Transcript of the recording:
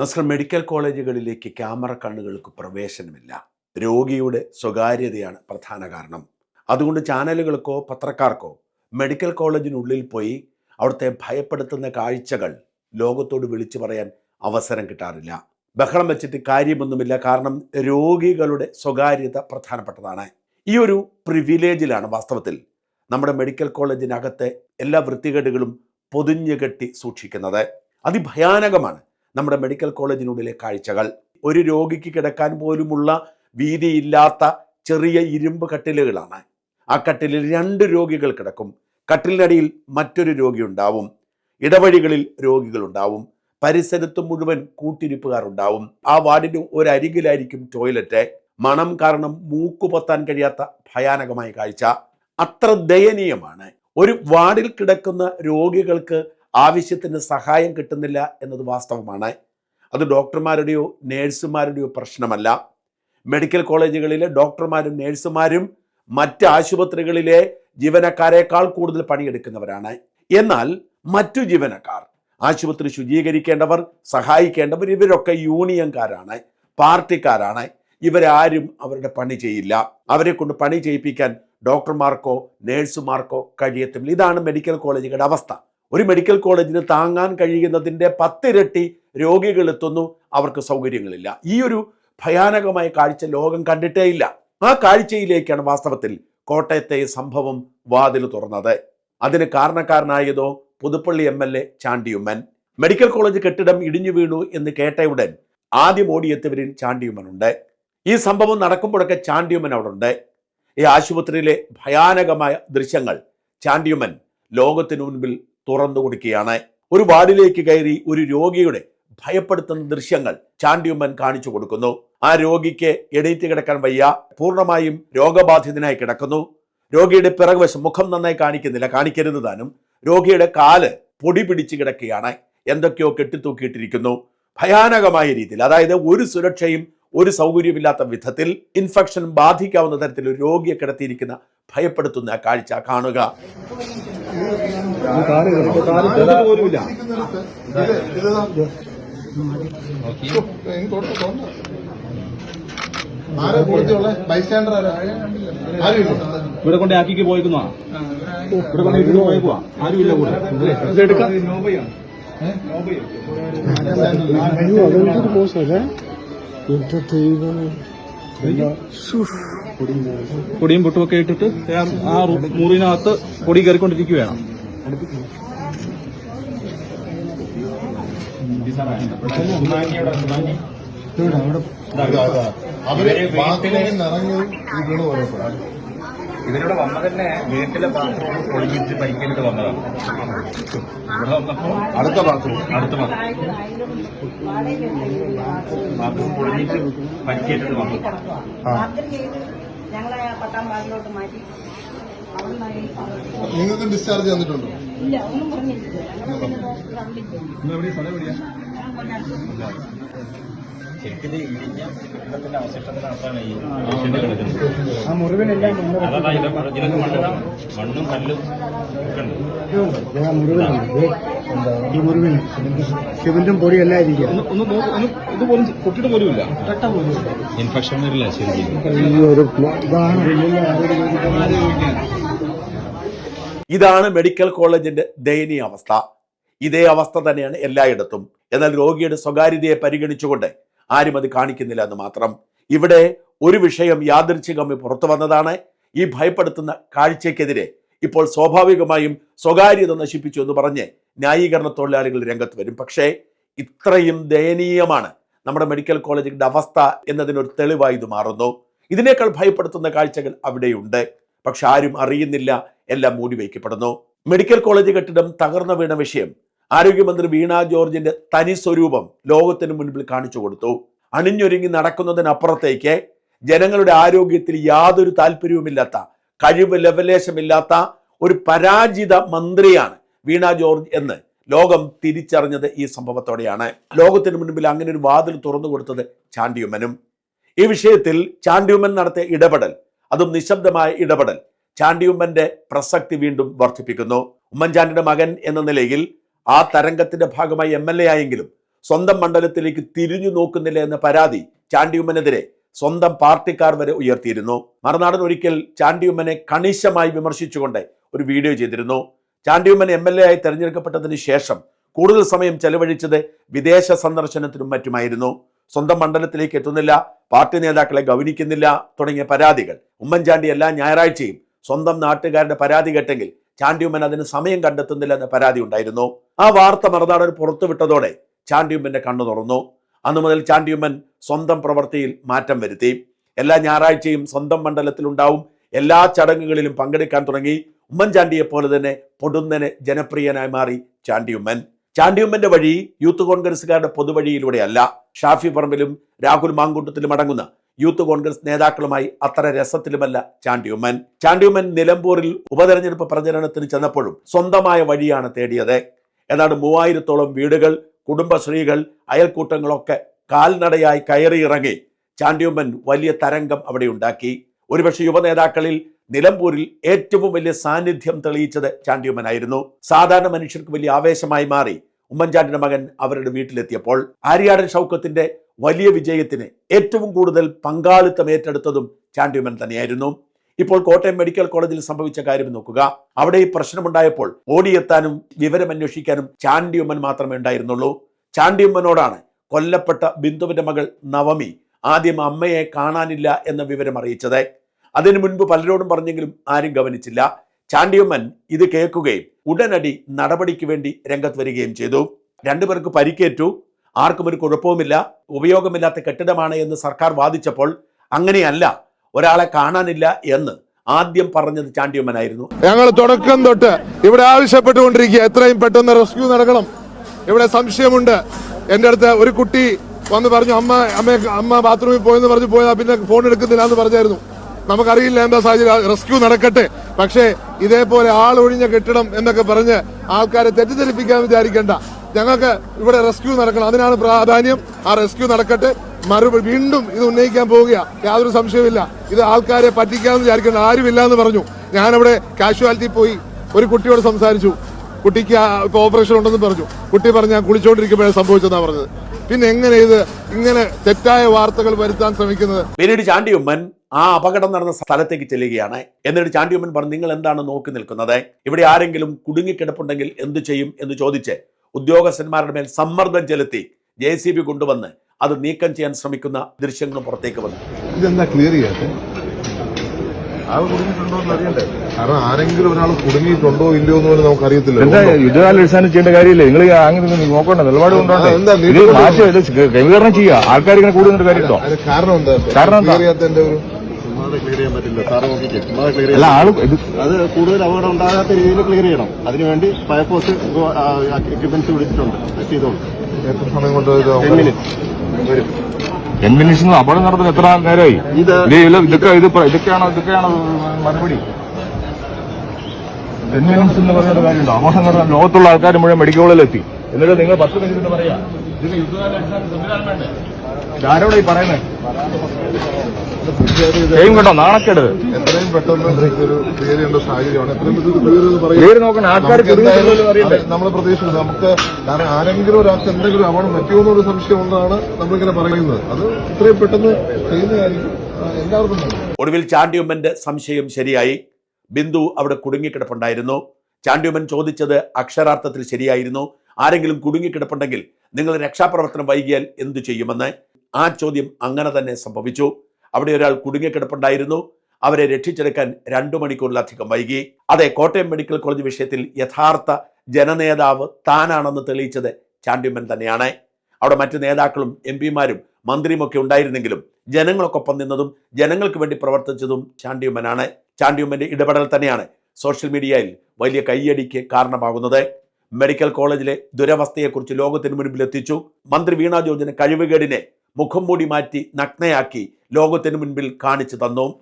Nasra medical കോളേജുകളിലേക്ക് camera കണ്ണുകൾക്ക് പ്രവേശനമില്ല. രോഗിയുടെ സ്വകാര്യതയാണ് പ്രധാന കാരണം. അതുകൊണ്ട് ചാനലുകൾക്കോ പത്രക്കാർക്കോ മെഡിക്കൽ കോളേജിനുള്ളിൽ പോയി അവിടുത്തെ ഭയപ്പെടുത്തുന്ന കാഴ്ചകൾ ലോകത്തോട് വിളിച്ചു പറയാൻ അവസരം കിട്ടാറില്ല. ബഹളം വെച്ചിട്ട് കാര്യമൊന്നുമില്ല. കാരണം രോഗികളുടെ സ്വകാര്യത പ്രധാനപ്പെട്ടതാണ്. ഈ ഒരു പ്രിവിലേജിലാണ് വാസ്തവത്തിൽ നമ്മുടെ മെഡിക്കൽ കോളേജിനകത്തെ എല്ലാ വൃത്തികേടുകളും പൊതിഞ്ഞു കെട്ടി സൂക്ഷിക്കുന്നത്. അതിഭയാനകമാണ്. നമ്മുടെ മെഡിക്കൽ കോളേജിനുള്ളിലെ കാഴ്ചകൾ. ഒരു രോഗിക്ക് കിടക്കാൻ പോലുമുള്ള വീതിയില്ലാത്ത ചെറിയ ഇരുമ്പ് കട്ടിലുകളാണ്. ആ കട്ടിലിൽ രണ്ട് രോഗികൾ കിടക്കും. കട്ടിലിനടിയിൽ മറ്റൊരു രോഗി ഉണ്ടാവും. ഇടവഴികളിൽ രോഗികളുണ്ടാവും പരിസരത്ത് മുഴുവൻ കൂട്ടിരിപ്പുകാരുണ്ടാവും ആ വാർഡിന് ഒരരികിലായിരിക്കും ടോയ്ലറ്റ്. മണം കാരണം മൂക്കുപൊത്താൻ കഴിയാത്ത ഭയാനകമായ കാഴ്ച. അത്ര ദയനീയമാണ്. ഒരു വാർഡിൽ കിടക്കുന്ന രോഗികൾക്ക് ആവശ്യത്തിന് സഹായം കിട്ടുന്നില്ല എന്നത് വാസ്തവമാണ്. അത് ഡോക്ടർമാരുടെയോ നേഴ്സുമാരുടെയോ പ്രശ്നമല്ല. മെഡിക്കൽ കോളേജുകളിലെ ഡോക്ടർമാരും നേഴ്സുമാരും മറ്റ് ആശുപത്രികളിലെ ജീവനക്കാരെക്കാൾ കൂടുതൽ പണിയെടുക്കുന്നവരാണ്. എന്നാൽ മറ്റു ജീവനക്കാർ ആശുപത്രി ശുചീകരിക്കേണ്ടവർ സഹായിക്കേണ്ടവർ ഇവരൊക്കെ യൂണിയൻകാരാണ് പാർട്ടിക്കാരാണ്. ഇവരാരും അവരുടെ പണി ചെയ്യില്ല. അവരെ കൊണ്ട് പണി ചെയ്യിപ്പിക്കാൻ ഡോക്ടർമാർക്കോ നേഴ്സുമാർക്കോ കഴിയത്തില്ല ഇതാണ് മെഡിക്കൽ കോളേജുകളുടെ അവസ്ഥ. ഒരു മെഡിക്കൽ കോളേജിന് താങ്ങാൻ കഴിയുന്നതിന്റെ പത്തിരട്ടി രോഗികൾ എത്തുന്നു. അവർക്ക് സൗകര്യങ്ങളില്ല. ഈ ഒരു ഭയാനകമായ കാഴ്ച ലോകം കണ്ടിട്ടേ ഇല്ല. ആ കാഴ്ചയിലേക്കാണ് വാസ്തവത്തിൽ കോട്ടയത്തെ സംഭവം വാതിൽ തുറന്നത്. അതിന് കാരണക്കാരനായതോ Puthuppally M L A Chandy Oommen. Medical college കെട്ടിടം ഇടിഞ്ഞു വീണു എന്ന് കേട്ടയുടൻ ആദ്യം ഓടിയെത്തിയവരിൽ ചാണ്ടിയുമ്മനുണ്ട്. ഈ സംഭവം നടക്കുമ്പോഴൊക്കെ ചാണ്ടിയുമ്മൻ അവിടെ ഉണ്ട് ഈ ആശുപത്രിയിലെ ഭയാനകമായ ദൃശ്യങ്ങൾ ചാണ്ടിയുമ്മൻ ലോകത്തിനു മുൻപിൽ തുറന്നു കൊടുക്കുകയാണ്. ഒരു വാർഡിലേക്ക് കയറി ഒരു രോഗിയുടെ ഭയപ്പെടുത്തുന്ന ദൃശ്യങ്ങൾ ചാണ്ടിയുമ്മൻ കാണിച്ചു കൊടുക്കുന്നു. ആ രോഗിക്ക് എണീറ്റ് കിടക്കാൻ വയ്യ. പൂർണമായും രോഗബാധിതനായി കിടക്കുന്നു. രോഗിയുടെ പിറകുവശം മുഖം നന്നായി കാണിക്കുന്നില്ല. കാണിക്കരുത് താനും രോഗിയുടെ കാൽ പൊടി പിടിച്ച് കിടക്കുകയാണ്. എന്തൊക്കെയോ കെട്ടിത്തൂക്കിയിട്ടിരിക്കുന്നു. ഭയാനകമായ രീതിയിൽ അതായത് ഒരു സുരക്ഷയും ഒരു സൗകര്യമില്ലാത്ത വിധത്തിൽ ഇൻഫെക്ഷൻ ബാധിക്കാവുന്ന തരത്തിൽ രോഗിയെ കിടത്തിയിരിക്കുന്ന ഭയപ്പെടുത്തുന്ന കാഴ്ച കാണുക. ഇവിടെ കൊണ്ട് ആക്കിക്ക് പോയിക്കുന്നോ ഇവിടെ കൊണ്ട് ഇരുന്ന് പോയേക്കുവാ ആരും ഇല്ല കൂടെ എടുക്കാം മോശമല്ലേ ദൈവമേ പൊടിയും പൊട്ടുമൊക്കെ ഇട്ടിട്ട് ആ മുറിനകത്ത് പൊടി കയറിക്കൊണ്ടിരിക്കുകയാണ്. അവർ ബാത്റൂമിൽ നിന്ന് ഇറങ്ങിയതും ഈ വീണ് പോയപ്പോഴാണ് ഇവരിവിടെ വീട്ടിലെ ബാത്റൂം പൊളിഞ്ഞിട്ട് പരിക്കേറ്റിട്ട് വന്നതാണ്. ഇവിടെ വന്നപ്പോ അടുത്ത ബാത്റൂം അടുത്ത ബാത്റൂം പൊളിഞ്ഞിട്ട് പരിക്കേറ്റിട്ട് വന്നു. ഞങ്ങളെ പത്താം വാർഡിലോട്ട് മാറ്റി. നിങ്ങൾക്ക് ഡിസ്ചാർജ് തന്നിട്ടുണ്ടോ? ഇല്ല ഒന്നും പറഞ്ഞിട്ടില്ല. ഞങ്ങൾ പിന്നെ ഡോക്ടർ കണ്ടില്ല ശരിക്കും ഇടിഞ്ഞ കുടുംബത്തിന്റെ അവശിഷ്ടത്തിനകത്താണ് ഈ പേഷ്യന്റ് കിടക്കുന്നത്. ആ മുറിവിനെല്ലാം മണ്ണ് അതാ ഇത് ഇതിനൊക്കെ മണ്ണിടാം മണ്ണും കല്ലും ഒക്കെ ഉണ്ട്. ഒന്ന് നോക്ക് ഒന്ന് ഇതുപോലും പൊട്ടിട്ട് പോലും ഇല്ല. ഇൻഫെക്ഷൻ വരില്ല ശരിക്കും. ഇതാണ് മെഡിക്കൽ കോളേജിന്റെ ദയനീയ അവസ്ഥ ഇതേ അവസ്ഥ തന്നെയാണ് എല്ലായിടത്തും. എന്നാൽ രോഗിയുടെ സ്വകാര്യതയെ പരിഗണിച്ചുകൊണ്ട് ആരും അത് കാണിക്കുന്നില്ല എന്ന് മാത്രം. ഇവിടെ ഒരു വിഷയം യാദൃച്ഛികമായി പുറത്തു വന്നതാണ്. ഈ ഭയപ്പെടുത്തുന്ന കാഴ്ചയ്ക്കെതിരെ ഇപ്പോൾ സ്വാഭാവികമായും സ്വകാര്യത നശിപ്പിച്ചു എന്ന് പറഞ്ഞ് ന്യായീകരണ തൊഴിലാളികൾ രംഗത്ത് വരും. പക്ഷേ ഇത്രയും ദയനീയമാണ് നമ്മുടെ മെഡിക്കൽ കോളേജിന്റെ അവസ്ഥ എന്നതിനൊരു തെളിവായി ഇത് മാറുന്നു. ഇതിനേക്കാൾ ഭയപ്പെടുത്തുന്ന കാഴ്ചകൾ അവിടെയുണ്ട്. പക്ഷെ ആരും അറിയുന്നില്ല. എല്ലാം മൂടി വയ്ക്കപ്പെടുന്നു. മെഡിക്കൽ കോളേജ് കെട്ടിടം തകർന്നു വീണ വിഷയം ആരോഗ്യമന്ത്രി വീണ ജോർജിന്റെ തനി സ്വരൂപം ലോകത്തിന് മുൻപിൽ കാണിച്ചു കൊടുത്തു. അണിഞ്ഞൊരുങ്ങി നടക്കുന്നതിനപ്പുറത്തേക്ക് ജനങ്ങളുടെ ആരോഗ്യത്തിൽ യാതൊരു താല്പര്യവുമില്ലാത്ത കഴിവ് ലവലേശമില്ലാത്ത ഒരു പരാജിത മന്ത്രിയാണ് വീണ ജോർജ് എന്ന് ലോകം തിരിച്ചറിഞ്ഞത് ഈ സംഭവത്തോടെയാണ്. ലോകത്തിന് മുൻപിൽ അങ്ങനെ ഒരു വാതിൽ തുറന്നു കൊടുത്തത് ചാണ്ടിയുമ്മനും. ഈ വിഷയത്തിൽ ചാണ്ടിയുമ്മൻ നടത്തിയ ഇടപെടൽ അതും നിശബ്ദമായ ഇടപെടൽ ചാണ്ടിയുമ്മന്റെ പ്രസക്തി വീണ്ടും വർദ്ധിപ്പിക്കുന്നു. ഉമ്മൻചാണ്ടിയുടെ മകൻ എന്ന നിലയിൽ ആ തരംഗത്തിന്റെ ഭാഗമായി എം എൽ എ ആയെങ്കിലും സ്വന്തം മണ്ഡലത്തിലേക്ക് തിരിഞ്ഞു നോക്കുന്നില്ല എന്ന പരാതി ചാണ്ടിയുമ്മനെതിരെ സ്വന്തം പാർട്ടിക്കാർ വരെ ഉയർത്തിയിരുന്നു. മറുനാടൻ ഒരിക്കൽ ചാണ്ടിയുമ്മനെ കണിശമായി വിമർശിച്ചുകൊണ്ട് ഒരു വീഡിയോ ചെയ്തിരുന്നു. ചാണ്ടിയുമ്മൻ എം എൽ എ ആയി തെരഞ്ഞെടുക്കപ്പെട്ടതിന് ശേഷം കൂടുതൽ സമയം ചെലവഴിച്ചത് വിദേശ സന്ദർശനത്തിനും മറ്റുമായിരുന്നു. സ്വന്തം മണ്ഡലത്തിലേക്ക് എത്തുന്നില്ല പാർട്ടി നേതാക്കളെ ഗൗനിക്കുന്നില്ല തുടങ്ങിയ പരാതികൾ ഉമ്മൻചാണ്ടി എല്ലാ ഞായറാഴ്ചയും സ്വന്തം നാട്ടുകാരുടെ പരാതി കേട്ടെങ്കിൽ ചാണ്ടിയുമ്മൻ അതിന് സമയം കണ്ടെത്തുന്നില്ല എന്ന പരാതി ഉണ്ടായിരുന്നു. ആ വാർത്ത മറുനാടൻ പുറത്തുവിട്ടതോടെ ചാണ്ടിയുമ്മന്റെ കണ്ണു തുറന്നു. അന്നു മുതൽ ചാണ്ടിയുമ്മൻ സ്വന്തം പ്രവൃത്തിയിൽ മാറ്റം വരുത്തി. എല്ലാ ഞായറാഴ്ചയും സ്വന്തം മണ്ഡലത്തിലുണ്ടാവും. എല്ലാ ചടങ്ങുകളിലും പങ്കെടുക്കാൻ തുടങ്ങി. ഉമ്മൻചാണ്ടിയെ പോലെ തന്നെ പൊടുന്നനെ ജനപ്രിയനായി മാറി ചാണ്ടിയുമ്മൻ. ചാണ്ടിയുമ്മന്റെ വഴി യൂത്ത് കോൺഗ്രസുകാരുടെ പൊതുവഴിയിലൂടെയല്ല. ഷാഫി പറമ്പിലും രാഹുൽ മാങ്കൂട്ടത്തിലും അടങ്ങുന്ന യൂത്ത് കോൺഗ്രസ് നേതാക്കളുമായി അത്ര രസത്തിലുമല്ല ചാണ്ടിയുമ്മൻ. ചാണ്ടിയുമ്മൻ നിലമ്പൂരിൽ ഉപതെരഞ്ഞെടുപ്പ് പ്രചരണത്തിന് ചെന്നപ്പോഴും സ്വന്തമായ വഴിയാണ് തേടിയത്. ഏതാണ്ട് മൂവായിരത്തോളം വീടുകൾ കുടുംബശ്രീകൾ അയൽക്കൂട്ടങ്ങളൊക്കെ കാൽനടയായി കയറിയിറങ്ങി ചാണ്ടിയുമ്മൻ വലിയ തരംഗം അവിടെ ഉണ്ടാക്കി. ഒരുപക്ഷെ യുവനേതാക്കളിൽ നിലമ്പൂരിൽ ഏറ്റവും വലിയ സാന്നിധ്യം തെളിയിച്ചത് ചാണ്ടിയുമ്മനായിരുന്നു. സാധാരണ മനുഷ്യർക്ക് വലിയ ആവേശമായി മാറി ഉമ്മൻചാണ്ടിയുടെ മകൻ അവരുടെ വീട്ടിലെത്തിയപ്പോൾ ആര്യാടൻ ഷൗക്കത്തിന്റെ വലിയ വിജയത്തിന് ഏറ്റവും കൂടുതൽ പങ്കാളിത്തം ഏറ്റെടുത്തതും ചാണ്ടിമൻ തന്നെയായിരുന്നു. ഇപ്പോൾ കോട്ടയം മെഡിക്കൽ കോളേജിൽ സംഭവിച്ച കാര്യം നോക്കുക. അവിടെ ഈ പ്രശ്നമുണ്ടായപ്പോൾ ഓടിയെത്താനും വിവരമന്വേഷിക്കാനും ചാണ്ടിയുമ്മൻ മാത്രമേ ഉണ്ടായിരുന്നുള്ളൂ. ചാണ്ടിയുമ്മനോടാണ് കൊല്ലപ്പെട്ട ബിന്ദുവിന്റെ മകൾ നവമി ആദ്യം അമ്മയെ കാണാനില്ല എന്ന വിവരം അറിയിച്ചത്. അതിനു മുൻപ് പലരോടും പറഞ്ഞെങ്കിലും ആരും ഗവനിച്ചില്ല. ചാണ്ടിയമ്മൻ ഇത് കേൾക്കുകയും ഉടനടി നടപടിക്ക് വേണ്ടി രംഗത്ത് വരികയും ചെയ്തു. രണ്ടുപേർക്ക് പരിക്കേറ്റു. ആർക്കും ഒരു കുഴപ്പവുമില്ല ഉപയോഗമില്ലാത്ത കെട്ടിടമാണ് എന്ന് സർക്കാർ വാദിച്ചപ്പോൾ അങ്ങനെയല്ല ഒരാളെ കാണാനില്ല എന്ന് ആദ്യം പറഞ്ഞത് ചാണ്ടിയമ്മനായിരുന്നു. ഞങ്ങൾ തുടക്കം തൊട്ട് ഇവിടെ ആവശ്യപ്പെട്ടുകൊണ്ടിരിക്കുക എത്രയും പെട്ടെന്ന് റെസ്ക്യൂ നടക്കണം. ഇവിടെ സംശയമുണ്ട്. എന്റെ അടുത്ത് ഒരു കുട്ടി വന്ന് പറഞ്ഞു അമ്മ അമ്മ അമ്മ ബാത്റൂമിൽ പോയെന്ന് പറഞ്ഞു പോയാൽ പിന്നെ ഫോൺ എടുക്കുന്നില്ല എന്ന് പറഞ്ഞായിരുന്നു. നമുക്കറിയില്ല എന്താ സാഹചര്യം റെസ്ക്യൂ നടക്കട്ടെ. പക്ഷേ ഇതേപോലെ ആളൊഴിഞ്ഞ കെട്ടിടം എന്നൊക്കെ പറഞ്ഞ് ആൾക്കാരെ തെറ്റിദ്ധരിപ്പിക്കാൻ വിചാരിക്കേണ്ട. ഞങ്ങൾക്ക് ഇവിടെ റെസ്ക്യൂ നടക്കണം. അതിനാണ് പ്രാധാന്യം. ആ റെസ്ക്യൂ നടക്കട്ടെ. മറുപടി വീണ്ടും ഇത് ഉന്നയിക്കാൻ പോവുക യാതൊരു സംശയമില്ല ഇത് ആൾക്കാരെ പറ്റിക്കാമെന്ന് വിചാരിക്കേണ്ട ആരുമില്ല എന്ന് പറഞ്ഞു. ഞാനവിടെ കാഷ്വാലിറ്റി പോയി ഒരു കുട്ടിയോട് സംസാരിച്ചു. കുട്ടിക്ക് ഇപ്പോൾ ഓപ്പറേഷൻ ഉണ്ടെന്ന് പറഞ്ഞു. കുട്ടി പറഞ്ഞു ഞാൻ കുളിച്ചോണ്ടിരിക്കുമ്പോഴേ സംഭവിച്ചതെന്നാണ് പറഞ്ഞത്. പിന്നെ എങ്ങനെ ഇത് ഇങ്ങനെ തെറ്റായ വാർത്തകൾ വരുത്താൻ ശ്രമിക്കുന്നത്? പിന്നീട് ചാണ്ടിയമ്മൻ ആ അപകടം നടന്ന സ്ഥലത്തേക്ക് ചെല്ലുകയാണ്. എന്നിട്ട് ചാണ്ടിയമ്മൻ പറഞ്ഞു നിങ്ങൾ എന്താണ് നോക്കി നിൽക്കുന്നത്? ഇവിടെ ആരെങ്കിലും കുടുങ്ങിക്കിടപ്പുണ്ടെങ്കിൽ എന്തു ചെയ്യും? എന്ന് ചോദിച്ച് ഉദ്യോഗസ്ഥന്മാരുടെ മേൽ സമ്മർദ്ദം ചെലുത്തി ജെ സി ബി കൊണ്ടുവന്ന് അത് നീക്കം ചെയ്യാൻ ശ്രമിക്കുന്ന ദൃശ്യങ്ങളും പുറത്തേക്ക് വന്നു. ഇതെന്താ ക്ലിയർ ചെയ്യാത്ത? ആൾ കുടുങ്ങിയിട്ടുണ്ടോ എന്ന് അറിയണ്ടേ? കാരണം ആരെങ്കിലും ഒരാൾ കുടുങ്ങിയിട്ടുണ്ടോ ഇല്ലയോ എന്ന് പോലും നമുക്ക് അറിയത്തില്ല എന്താ യുദ്ധകാല ചെയ്യേണ്ട കാര്യമില്ല? നിങ്ങൾ അങ്ങനെ നോക്കണ്ട നിലപാട് ആ, എന്താ കൊണ്ടോട്ടെ ഇത് ലീഡ് മാറ്റി ഇത് ക്രമീകരണം ചെയ്യുക. ആൾക്കാർ ഇങ്ങനെ കാര്യമുണ്ടോ? കാരണം എന്താ? കാരണം എന്താ? ഒരു ക്ലിയർ ചെയ്യാൻ പറ്റില്ല. സാറ് നോക്കിക്കേ ചുമ്മാതെ ക്ലിയർ അല്ല ആൾ ഇത് അത് കൂടുതൽ അപകടം ഉണ്ടാകാത്ത രീതിയിൽ ക്ലിയർ ചെയ്യണം. അതിനുവേണ്ടി ഫയർഫോഴ്സ് എക്യുപ്മെന്റ്സ് വിളിച്ചിട്ടുണ്ട്. ടെസ്റ്റ് ചെയ്തോളൂ. എത്ര സമയം കൊണ്ട് ഇത് ടെൻ മിനിറ്റ്സ് വരും. ടെൻ മിനിറ്റ്സ് അപകടം നടത്തുന്ന എത്ര നേരമായി ഇത് ഇത് ഇതൊക്കെ ഇത് ഇതൊക്കെയാണോ ഇതൊക്കെയാണോ മറുപടി? ടെൻ മിനിറ്റ്സ് എന്ന് പറയുന്ന കാര്യമുണ്ടോ? അപകടം നടന്ന ലോകത്തുള്ള ആൾക്കാർ മുഴുവൻ മെഡിക്കൽ കോളേജിൽ എത്തി എന്നിട്ട് നിങ്ങൾ പത്ത് മിനിറ്റ് എന്ന് പറയാ. ഇതിന് യുദ്ധകാല സംവിധാനം വേണ്ടേ? ഇതാരോടാ ഈ പറയുന്നത് ചെയ്യും കേട്ടോ നാണക്കേട്. എത്രയും പെട്ടെന്ന് ഒരു ക്ലിയർ ചെയ്യേണ്ട സാഹചര്യമാണ്. എത്രയും പെട്ടെന്ന് നോക്കണം ആൾക്കാർ നമുക്ക് എന്തായാലും അറിയണ്ടേ നമ്മൾ പ്രതീക്ഷിക്കുന്നത് നമുക്ക് കാരണം ആരെങ്കിലും ഒരാൾക്ക് എന്തെങ്കിലും അപകടം പറ്റുമോ എന്നൊരു സംശയം കൊണ്ടാണ് നമ്മളിങ്ങനെ പറയുന്നത്. അത് ഇത്രയും പെട്ടെന്ന് ചെയ്യുന്ന കാര്യം എല്ലാവർക്കും. ഒടുവിൽ ചാണ്ടിയമ്മന്റെ സംശയം ശരിയായി. ബിന്ദു അവിടെ കുടുങ്ങിക്കിടപ്പുണ്ടായിരുന്നു. ചാണ്ടിയമ്മൻ ചോദിച്ചത് അക്ഷരാർത്ഥത്തിൽ ശരിയായിരുന്നു. ആരെങ്കിലും കുടുങ്ങിക്കിടപ്പുണ്ടെങ്കിൽ നിങ്ങൾ രക്ഷാപ്രവർത്തനം വൈകിയാൽ എന്തു ചെയ്യുമെന്ന്? ആ ചോദ്യം അങ്ങനെ തന്നെ സംഭവിച്ചു. അവിടെ ഒരാൾ കുടുങ്ങിക്കിടപ്പുണ്ടായിരുന്നു. അവരെ രക്ഷിച്ചെടുക്കാൻ രണ്ടു മണിക്കൂറിലധികം വൈകി. അതെ കോട്ടയം മെഡിക്കൽ കോളേജ് വിഷയത്തിൽ യഥാർത്ഥ ജനനേതാവ് താനാണെന്ന് തെളിയിച്ചത് ചാണ്ടിയമ്മൻ തന്നെയാണ്. അവിടെ മറ്റ് നേതാക്കളും എം പിമാരും മന്ത്രിയുമൊക്കെ ഉണ്ടായിരുന്നെങ്കിലും ജനങ്ങൾക്കൊപ്പം നിന്നതും ജനങ്ങൾക്ക് വേണ്ടി പ്രവർത്തിച്ചതും ചാണ്ടിയമ്മനാണ്. ചാണ്ടിയമ്മന്റെ ഇടപെടൽ തന്നെയാണ് സോഷ്യൽ മീഡിയയിൽ വലിയ കയ്യടിക്ക് കാരണമാകുന്നത്. മെഡിക്കൽ കോളേജിലെ ദുരവസ്ഥയെക്കുറിച്ച് ലോകത്തിന് മുൻപിൽ എത്തിച്ചു. മന്ത്രി വീണാ ജോർജിന് കഴിവുകേടിനെ മുഖം മൂടി മാറ്റി നഗ്നയാക്കി ലോകത്തിന് മുൻപിൽ കാണിച്ചു തന്നു.